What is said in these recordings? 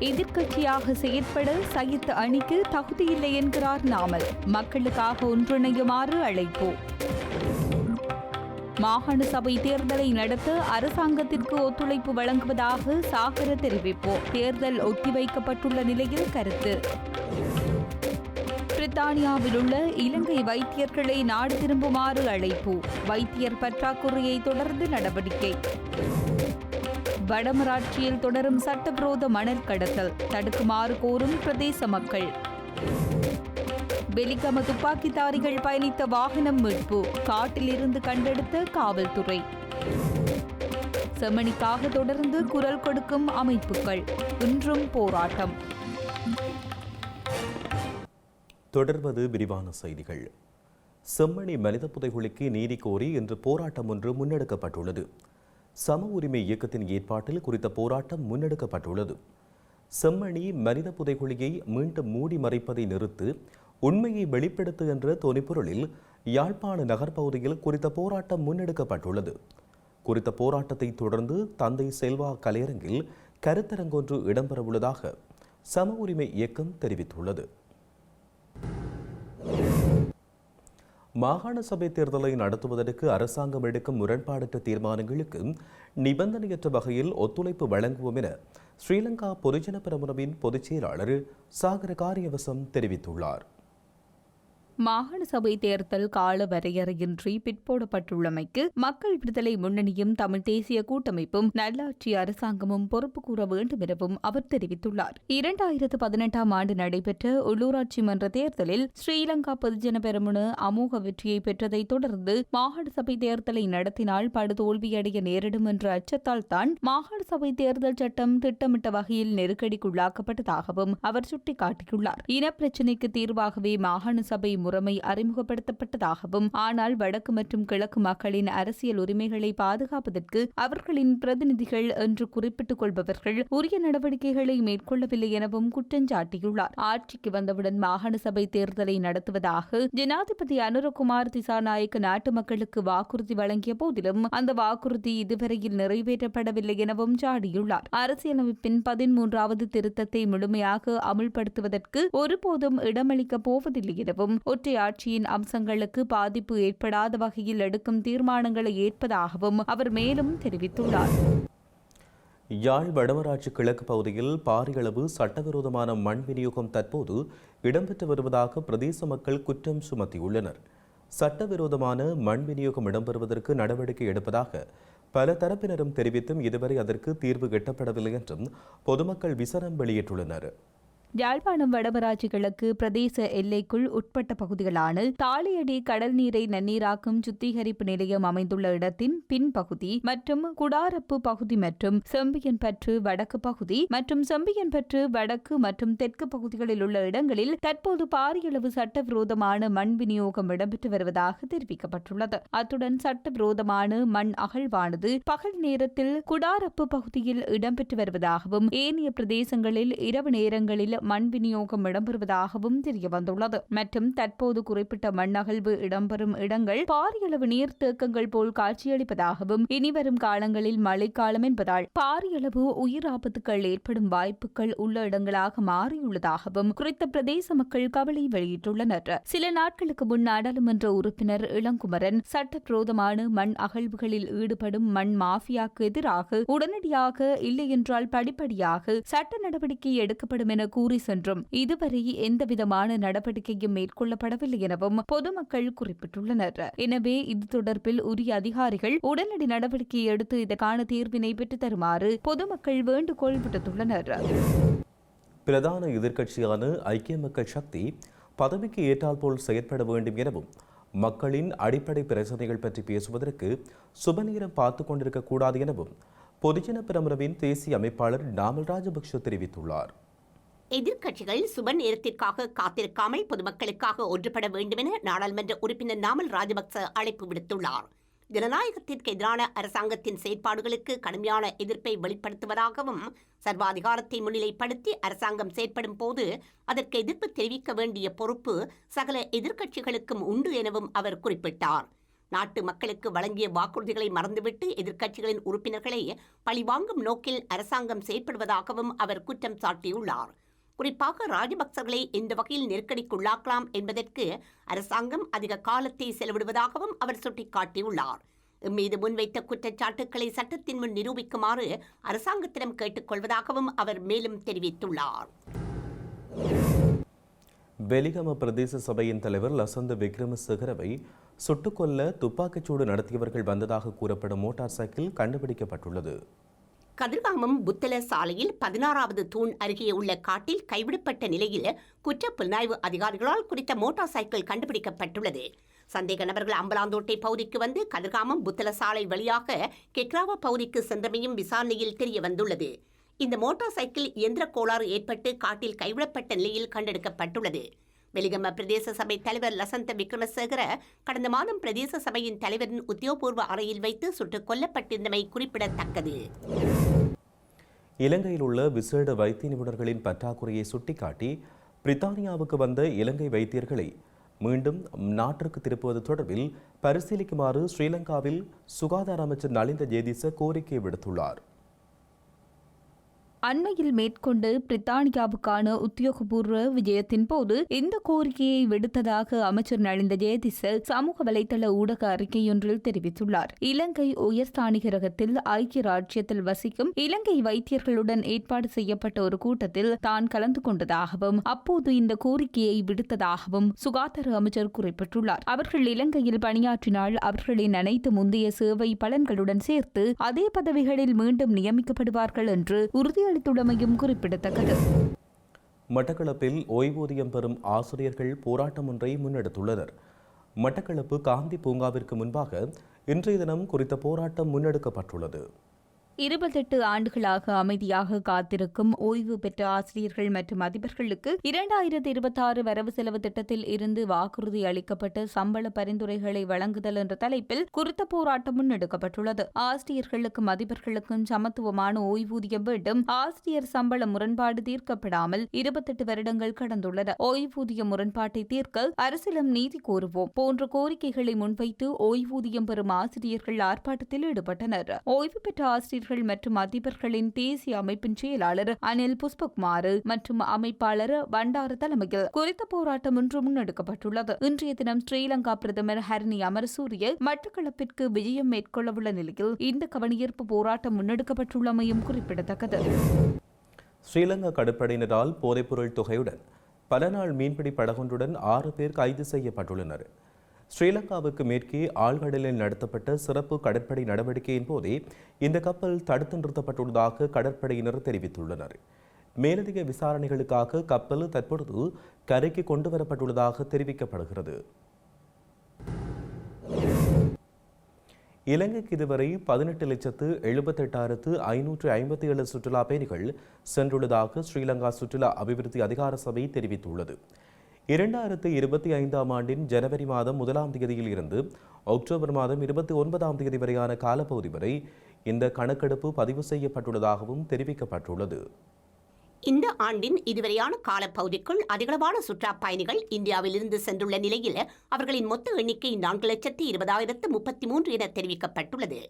எதிர்க்கட்சியாக செயற்பட சயித் அணிக்கு தகுதியில்லை என்கிறார் நாமல். மக்களுக்காக ஒன்றிணையுமாறு அழைப்பு. மாகாண சபை தேர்தலை நடத்த அரசாங்கத்திற்கு ஒத்துழைப்பு வழங்குவதாக சாகர தெரிவிப்பு தேர்தல் ஒத்திவைக்கப்பட்டுள்ள நிலையில் கருத்து. பிரித்தானியாவில் உள்ள இலங்கை வைத்தியர்களை நாடு திரும்புமாறு அழைப்பு. வைத்தியர் பற்றாக்குறையை தொடர்ந்து நடவடிக்கை. வடமராட்சியில் தொடரும் சட்டவிரோத மணல் கடத்தல். தடுக்குமாறு கோரும் பிரதேச மக்கள். வெலிகம துப்பாக்கிதாரிகள் பயணித்த வாகனம் மீட்பு. காட்டிலிருந்து கண்டெடுத்த காவல்துறை. செம்மணிக்காக தொடர்ந்து குரல் கொடுக்கும் அமைப்புகள். இன்றும் போராட்டம். தொடர்வது விரிவான செய்திகள். செம்மணி மனித புதைகுழிக்கு நீதி கோரி இன்று போராட்டம் ஒன்று முன்னெடுக்கப்பட்டுள்ளது. சம உரிமை இயக்கத்தின் ஏற்பாட்டில் குறித்த போராட்டம் முன்னெடுக்கப்பட்டுள்ளது. செம்மணி மனித புதைகுழியை மீண்டும் மூடி மறைப்பதை நிறுத்து உண்மையை வெளிப்படுத்து என்ற தொனிப்பொருளில் யாழ்ப்பாண நகர்ப்பகுதியில் குறித்த போராட்டம் முன்னெடுக்கப்பட்டுள்ளது. குறித்த போராட்டத்தை தொடர்ந்து தந்தை செல்வா கலையரங்கில் கருத்தரங்கொன்று இடம்பெறவுள்ளதாக சம உரிமை இயக்கம் தெரிவித்துள்ளது. மாகாண சபை தேர்தலை நடத்துவதற்கு அரசாங்கம் எடுக்கும் முரண்பாடற்ற தீர்மானங்களுக்கு நிபந்தனையற்ற வகையில் ஒத்துழைப்பு வழங்குவோம் என ஸ்ரீலங்கா பொதுஜன பெரமுனவின் பொதுச் செயலாளர் சாகர காரியவசம் தெரிவித்துள்ளார். மாகாண சபை தேர்தல் கால வரையறையின்றி பிற்போடப்பட்டுள்ளமைக்கு மக்கள் விடுதலை முன்னணியும் தமிழ் தேசிய கூட்டமைப்பும் நல்லாட்சி அரசாங்கமும் பொறுப்பு கூற வேண்டும் எனவும் அவர் தெரிவித்துள்ளார். இரண்டாயிரத்து பதினெட்டாம் ஆண்டு நடைபெற்ற உள்ளூராட்சி மன்ற தேர்தலில் ஸ்ரீலங்கா பொதுஜன பெரமுன அமோக வெற்றியை பெற்றதை தொடர்ந்து மாகாண சபை தேர்தலை நடத்தினால் படுதோல்வியடைய நேரிடும் என்ற அச்சத்தால் தான் மாகாண சபை தேர்தல் சட்டம் திட்டமிட்ட வகையில் நெருக்கடிக்குள்ளாக்கப்பட்டதாகவும் அவர் சுட்டிக்காட்டியுள்ளார். இனப்பிரச்சினைக்கு தீர்வாகவே மாகாண சபை முறைமை அறிமுகப்படுத்தப்பட்டதாகவும் ஆனால் வடக்கு மற்றும் கிழக்கு மக்களின் அரசியல் உரிமைகளை பாதுகாப்பதற்கு அவர்களின் பிரதிநிதிகள் என்று குறிப்பிட்டுக் கொள்பவர்கள் உரிய நடவடிக்கைகளை மேற்கொள்ளவில்லை எனவும் குற்றஞ்சாட்டியுள்ளார் ஆட்சிக்கு வந்தவுடன் மாகாண சபை தேர்தலை நடத்துவதாக ஜனாதிபதி அனுரகுமார் திசாநாயக் நாட்டு மக்களுக்கு வாக்குறுதி வழங்கிய போதிலும் அந்த வாக்குறுதி இதுவரையில் நிறைவேற்றப்படவில்லை எனவும் சாடியுள்ளார். அரசியலமைப்பின் பதிமூன்றாவது திருத்தத்தை முழுமையாக அமுல்படுத்துவதற்கு ஒருபோதும் இடமளிக்கப் போவதில்லை எனவும் ஒற்றை ஆட்சியின் அம்சங்களுக்கு பாதிப்பு ஏற்படாத வகையில் எடுக்கும் தீர்மானங்களை ஏற்பதாகவும் அவர் மேலும் தெரிவித்துள்ளார். யாழ் வடமராட்சி கிழக்கு பகுதியில் பாரியளவு சட்டவிரோதமான மண் விநியோகம் தற்போது இடம்பெற்று வருவதாக பிரதேச மக்கள் குற்றம் சுமத்தியுள்ளனர். சட்டவிரோதமான மண் விநியோகம் இடம்பெறுவதற்கு நடவடிக்கை எடுப்பதாக பல தரப்பினரும் தெரிவித்தும் இதுவரை அதற்கு தீர்வு எட்டப்படவில்லை என்றும் பொதுமக்கள் விசனம் வெளியிட்டுள்ளனர். யாழ்ப்பாணம் வடமராட்சி கிழக்கு பிரதேச எல்லைக்குள் உட்பட்ட பகுதிகளான தாலியடி கடல் நீரை நன்னீராக்கும் சுத்திகரிப்பு நிலையம் அமைந்துள்ள இடத்தின் பின்பகுதி மற்றும் குடாரப்பு பகுதி மற்றும் செம்பியன்பற்று வடக்கு பகுதி மற்றும் செம்பியன்பற்று வடக்கு மற்றும் தெற்கு பகுதிகளில் உள்ள இடங்களில் தற்போது பாரியளவு சட்டவிரோதமான மண் விநியோகம் இடம்பெற்று வருவதாக தெரிவிக்கப்பட்டுள்ளது. அத்துடன் சட்டவிரோதமான மண் அகழ்வானது பகல் நேரத்தில் குடாரப்பு பகுதியில் இடம்பெற்று வருவதாகவும் ஏனைய பிரதேசங்களில் இரவு நேரங்களில் மண் விநியோகம் இடம்பெறுவதாகவும் தெரியவந்துள்ளது. மற்றும் தற்போது குறிப்பிட்ட மண் அகழ்வு இடம்பெறும் இடங்கள் பாரியளவு நீர்த்தேக்கங்கள் போல் காட்சியளிப்பதாகவும் இனிவரும் காலங்களில் மழைக்காலம் என்பதால் பாரியளவு உயிர் ஆபத்துக்கள் ஏற்படும் வாய்ப்புகள் உள்ள இடங்களாக மாறியுள்ளதாகவும் குறித்த பிரதேச மக்கள் கவலை வெளியிட்டுள்ளனர். சில நாட்களுக்கு முன் நாடாளுமன்ற உறுப்பினர் இளங்குமரன் சட்டவிரோதமான மண் அகழ்வுகளில் ஈடுபடும் மண் மாஃபியாக்கு எதிராக உடனடியாக இல்லையென்றால் படிப்படியாக சட்ட நடவடிக்கை எடுக்கப்படும் என கூறி சென்றும். இதுவரை எந்தவிதமான நடவடிக்கையும் மேற்கொள்ளப்படவில்லை எனவும் பொதுமக்கள் குறிப்பிட்டுள்ளனர். எனவே இது தொடர்பில் உரிய அதிகாரிகள் உடனடி நடவடிக்கை எடுத்து இதற்கான தீர்வினை பெற்றுத் தருமாறு பொதுமக்கள் வேண்டுகோள் விடுத்துள்ளனர். பிரதான எதிர்க்கட்சியான ஐக்கிய மக்கள் சக்தி பதவிக்கு ஏற்றால் போல் செயற்பட வேண்டும் எனவும் மக்களின் அடிப்படை பிரச்சனைகள் பற்றி பேசுவதற்கு சுபநேரம் பார்த்து கொண்டிருக்க கூடாது எனவும் பொதுஜன பிரமுறவின் தேசிய அமைப்பாளர் நாமல் ராஜபக்ஷ தெரிவித்துள்ளார். எதிர்க்கட்சிகள் சுப நேரத்திற்காக காத்திருக்காமல் பொதுமக்களுக்காக ஒன்றுபட வேண்டுமென நாடாளுமன்ற உறுப்பினர் நாமல் ராஜபக்ச அழைப்பு விடுத்துள்ளார். ஜனநாயகத்திற்கு எதிரான அரசாங்கத்தின் செயற்பாடுகளுக்கு கடுமையான எதிர்ப்பை வெளிப்படுத்துவதாகவும் சர்வாதிகாரத்தை முன்னிலைப்படுத்தி அரசாங்கம் செயற்படும் போது அதற்கு எதிர்ப்பு தெரிவிக்க வேண்டிய பொறுப்பு சகல எதிர்க்கட்சிகளுக்கும் உண்டு எனவும் அவர் குறிப்பிட்டார். நாட்டு மக்களுக்கு வழங்கிய வாக்குறுதிகளை மறந்துவிட்டு எதிர்க்கட்சிகளின் உறுப்பினர்களை பழிவாங்கும் நோக்கில் அரசாங்கம் செயற்படுவதாகவும் அவர் குற்றம் சாட்டியுள்ளார். குறிப்பாக ராஜபக்சர்களை இந்த வகையில் நெருக்கடிக்குள்ளாக்கலாம் என்பதற்கு அரசாங்கம் அதிக காலத்தை செலவிடுவதாகவும் அவர் சுட்டிக்காட்டியுள்ளார். மீது முன்வைத்த குற்றச்சாட்டுக்களை சட்டத்தின் முன் நிரூபிக்குமாறு அரசாங்கத்திடம் கேட்டுக்கொள்வதாகவும் அவர் மேலும் தெரிவித்துள்ளார். வெலிகம பிரதேச சபையின் தலைவர் லசந்த விக்ரமசேகரவை சுட்டுக்கொல்ல துப்பாக்கிச்சூடு நடத்தியவர்கள் வந்ததாக கூறப்படும் மோட்டார் சைக்கிள் கண்டுபிடிக்கப்பட்டுள்ளது. கதிர்காமம் புத்தல சாலையில் பதினாறாவது தூண் அருகே உள்ள காட்டில் கைவிடப்பட்ட நிலையில் குற்ற புலனாய்வு அதிகாரிகளால் குறித்த மோட்டார் சைக்கிள் கண்டுபிடிக்கப்பட்டுள்ளது. சந்தேக நபர்கள் அம்பலாந்தோட்டை பகுதிக்கு வந்து கதிர்காமம் புத்தல சாலை வழியாக கெக்ராவா பகுதிக்கு சென்றமையும் விசாரணையில் தெரிய வந்துள்ளது. இந்த மோட்டார் சைக்கிள் இயந்திர கோளாறு ஏற்பட்டு காட்டில் கைவிடப்பட்ட நிலையில் கண்டெடுக்கப்பட்டுள்ளது. வெலிகம பிரதேச சபை தலைவர் லசந்த விக்ரமசேகர கடந்த மாதம் பிரதேச சபையின் தலைவரின் உத்தியோகபூர்வ அறையில் வைத்து சுட்டுக் கொல்லப்பட்டிருந்தமை குறிப்பிடத்தக்கது. இலங்கையில் உள்ள விசேட வைத்திய நிபுணர்களின் பற்றாக்குறையை சுட்டிக்காட்டி பிரித்தானியாவுக்கு வந்த இலங்கை வைத்தியர்களை மீண்டும் நாட்டிற்கு திருப்புவது தொடர்பில் பரிசீலிக்குமாறு ஸ்ரீலங்காவில் சுகாதார அமைச்சர் நலிந்த ஜேதிச கோரிக்கை விடுத்துள்ளார். அண்மையில் மேற்கொண்டு பிரித்தானியாவுக்கான உத்தியோகபூர்வ விஜயத்தின் போது இந்த கோரிக்கையை விடுத்ததாக அமைச்சர் நலிந்த ஜெயதிச சமூக வலைதள ஊடக அறிக்கையொன்றில் தெரிவித்துள்ளார். இலங்கை உயர்ஸ்தானிகரகத்தில் ஐக்கிய ராஜ்யத்தில் வசிக்கும் இலங்கை வைத்தியர்களுடன் ஏற்பாடு செய்யப்பட்ட ஒரு கூட்டத்தில் தான் கலந்து கொண்டதாகவும் அப்போது இந்த கோரிக்கையை விடுத்ததாகவும் சுகாதார அமைச்சர் குறிப்பிட்டுள்ளார். அவர்கள் இலங்கையில் பணியாற்றினால் அவர்களின் அனைத்து முந்தைய சேவை பலன்களுடன் சேர்த்து அதே பதவிகளில் மீண்டும் நியமிக்கப்படுவார்கள் என்று உறுதி அளித்துள்ளமையும் குறிப்பிடத்தக்கது. மட்டக்களப்பில் ஓய்வூதியம் பெறும் ஆசிரியர்கள் போராட்டம் ஒன்றை முன்னெடுத்துள்ளனர். மட்டக்களப்பு காந்தி பூங்காவிற்கு முன்பாக இன்றைய தினம் குறித்த போராட்டம் முன்னெடுக்கப்பட்டுள்ளது. இருபத்தெட்டு ஆண்டுகளாக அமைதியாக காத்திருக்கும் ஓய்வு பெற்ற ஆசிரியர்கள் மற்றும் அதிபர்களுக்கு இரண்டாயிரத்தி இருபத்தாறு வரவு செலவு திட்டத்தில் இருந்து வாக்குறுதி அளிக்கப்பட்ட சம்பள பரிந்துரைகளை வழங்குதல் என்ற தலைப்பில் குறித்த போராட்டம் முன்னெடுக்கப்பட்டுள்ளது ஆசிரியர்களுக்கும் அதிபர்களுக்கும் சமத்துவமான ஓய்வூதியம் வேண்டும். ஆசிரியர் சம்பள முரண்பாடு தீர்க்கப்படாமல் இருபத்தெட்டு வருடங்கள் கடந்துள்ளன. ஓய்வூதிய முரண்பாட்டை தீர்க்க அரசிடம் நீதி கோருவோம். போன்ற கோரிக்கைகளை முன்வைத்து ஓய்வூதியம் பெறும் ஆசிரியர்கள் ஆர்ப்பாட்டத்தில் ஈடுபட்டனர். ஓய்வு பெற்ற அமைச்சர்கள் மற்றும் அதிபர்களின் தேசிய அமைப்பின் செயலாளர் அனில் புஷ்பகுமார் மற்றும் அமைப்பாளர் பண்டார தலைமையில் குறித்த போராட்டம் ஒன்று முன்னெடுக்கப்பட்டுள்ளது. இன்றைய தினம் ஸ்ரீலங்கா பிரதமர் ஹரணி அமரசூரிய மட்டக்களப்பிற்கு விஜயம் மேற்கொள்ளவுள்ள நிலையில் இந்த கவனியீர்ப்பு போராட்டம் முன்னெடுக்கப்பட்டுள்ளமையும் குறிப்பிடத்தக்கது. ஸ்ரீலங்கா கடற்படையினரால் போதைப்பொருள் தொகையுடன் பல நாள் மீன்பிடி படகொன்றுடன் ஆறு பேர் கைது செய்யப்பட்டுள்ளனர். ஸ்ரீலங்காவுக்கு மேற்கே ஆழ்கடலில் நடத்தப்பட்ட சிறப்பு கடற்படை நடவடிக்கையின் போதே இந்த கப்பல் தடுத்து நிறுத்தப்பட்டுள்ளதாக கடற்படையினர் தெரிவித்துள்ளனர். மேலதிக விசாரணைகளுக்காக கப்பல் தற்பொழுது கரைக்கு கொண்டு வரப்பட்டுள்ளதாக தெரிவிக்கப்படுகிறது. இலங்கைக்கு இதுவரை பதினெட்டு லட்சத்து எழுபத்தெட்டாயிரத்து ஐநூற்று ஐம்பத்தி ஏழு சுற்றுலா பயணிகள் சென்றுள்ளதாக ஸ்ரீலங்கா சுற்றுலா அபிவிருத்தி அதிகார சபை தெரிவித்துள்ளது. இரண்டாயிரத்து இருபத்தி ஐந்தாம் ஆண்டின் ஜனவரி மாதம் முதலாம் தேதியில் இருந்து அக்டோபர் மாதம் இருபத்தி ஒன்பதாம் தேதி வரையான காலப்பகுதி வரை இந்த கணக்கெடுப்பு பதிவு செய்யப்பட்டுள்ளதாகவும் தெரிவிக்கப்பட்டுள்ளது. இந்த ஆண்டின் இதுவரையான காலப்பகுதிக்குள் அதிகளவான சுற்றுலா பயணிகள் இந்தியாவிலிருந்து சென்றுள்ள நிலையில் அவர்களின் மொத்த எண்ணிக்கை நான்கு லட்சத்தி இருபதாயிரத்து முப்பத்தி மூன்று என தெரிவிக்கப்பட்டுள்ளது.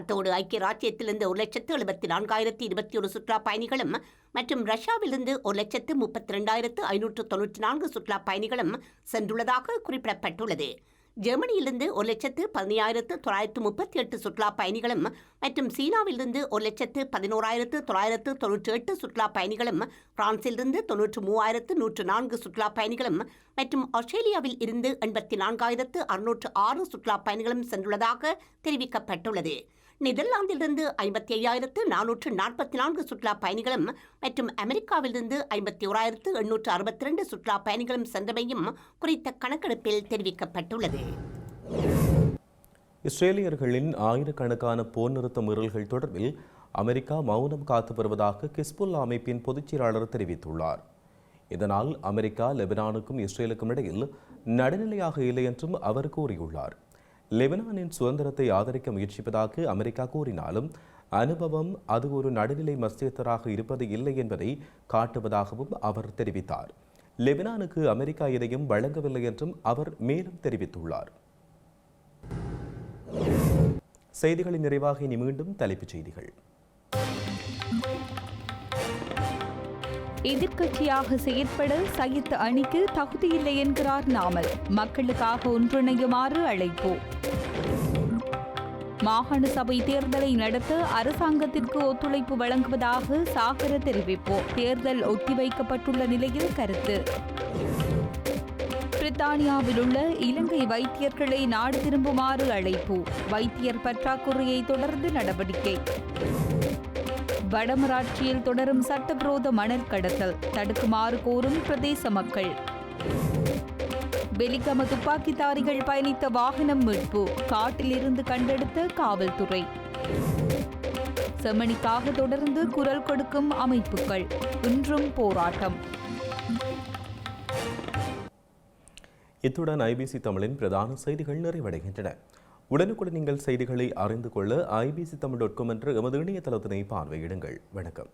அத்தோடு ஐக்கிய ராஜ்யத்திலிருந்து ஒரு லட்சத்து எழுபத்தி நான்காயிரத்து இருபத்தி ஒரு சுற்றுலா பயணிகளும் மற்றும் ரஷ்யாவிலிருந்து ஒரு லட்சத்து முப்பத்தி ரெண்டாயிரத்து ஐநூற்று தொன்னூற்றி நான்கு சுற்றுலா பயணிகளும் சென்றுள்ளதாக குறிப்பிடப்பட்டுள்ளது. ஜெர்மனியிலிருந்து ஒரு லட்சத்து பதினாயிரத்து தொள்ளாயிரத்து முப்பத்தி எட்டு சுற்றுலா பயணிகளும் மற்றும் சீனாவிலிருந்து ஒரு லட்சத்து பதினோராயிரத்து தொள்ளாயிரத்து தொன்னூற்றி எட்டு சுற்றுலா பயணிகளும் பிரான்சிலிருந்து தொன்னூற்று மூவாயிரத்து நூற்று நான்கு சுற்றுலா பயணிகளும் மற்றும் ஆஸ்திரேலியாவில் இருந்து எண்பத்தி நான்காயிரத்து அறுநூற்று ஆறு சுற்றுலா பயணிகளும் சென்றுள்ளதாக தெரிவிக்கப்பட்டுள்ளது. நெதர்லாந்திலிருந்து ஐம்பத்தி ஐயாயிரத்து நானூற்று நாற்பத்தி நான்கு சுற்றுலா பயணிகளும் மற்றும் அமெரிக்காவிலிருந்து ஐம்பத்தி ஓராயிரத்து எண்ணூற்று அறுபத்தி ரெண்டு சுற்றுலா பயணிகளும் சென்றமையும் குறித்த கணக்கெடுப்பில் தெரிவிக்கப்பட்டுள்ளது. இஸ்ரேலியர்களின் ஆயிரக்கணக்கான போர் நிறுத்த மீறல்கள் தொடர்பில் அமெரிக்கா மௌனம் காத்து வருவதாக கிஸ்புல்லா அமைப்பின் பொதுச் செயலாளர் தெரிவித்துள்ளார். இதனால் அமெரிக்கா லெபனானுக்கும் இஸ்ரேலுக்கும் இடையில் நடுநிலையாக இல்லை என்றும் அவர் கூறியுள்ளார். லெபனானின் சுதந்திரத்தை ஆதரிக்க முயற்சிப்பதாக அமெரிக்கா கூறினாலும் அனுபவம் அது ஒரு நடுநிலை மத்தியஸ்தராக இருப்பது இல்லை என்பதை காட்டுவதாகவும் அவர் தெரிவித்தார். லெபனானுக்கு அமெரிக்கா எதையும் வழங்கவில்லை என்றும் அவர் மேலும் தெரிவித்துள்ளார். செய்திகளின் நிறைவாக இனி மீண்டும் தலைப்புச் செய்திகள். எதிர்க்கட்சியாக செயற்பட சயித் அணிக்கு தகுதியில்லை என்கிறார் நாமல். மக்களுக்காக ஒன்றிணையுமாறு அழைப்பு. மாகாண சபை தேர்தலை நடத்த அரசாங்கத்திற்கு ஒத்துழைப்பு வழங்குவதாக சாகர தெரிவிப்பு தேர்தல் ஒத்திவைக்கப்பட்டுள்ள நிலையில் கருத்து. பிரித்தானியாவில் உள்ள இலங்கை வைத்தியர்களை நாடு திரும்புமாறு அழைப்பு. வைத்தியர் பற்றாக்குறையை தொடர்ந்து நடவடிக்கை. வடமராட்சியில் தொடரும் சட்டவிரோத மணல் கடத்தல் தடுக்குமாறு கோரும் பிரதேச மக்கள். வெலிகம துப்பாக்கிதாரிகள் பயணித்த வாகனம் மீட்பு காட்டிலிருந்து கண்டெடுத்த காவல்துறை. செம்மணிக்காக தொடர்ந்து குரல் கொடுக்கும் அமைப்புகள் இன்றும் போராட்டம். இத்துடன் ஐபிசி தமிழின் பிரதான செய்திகள் நிறைவடைகின்றன. உடனுக்குடன் நீங்கள் செய்திகளை அறிந்து கொள்ள ஐபிசி தமிழ் டாட் காம் என்ற எமது இணையதளத்தினை பார்வையிடுங்கள். வணக்கம்.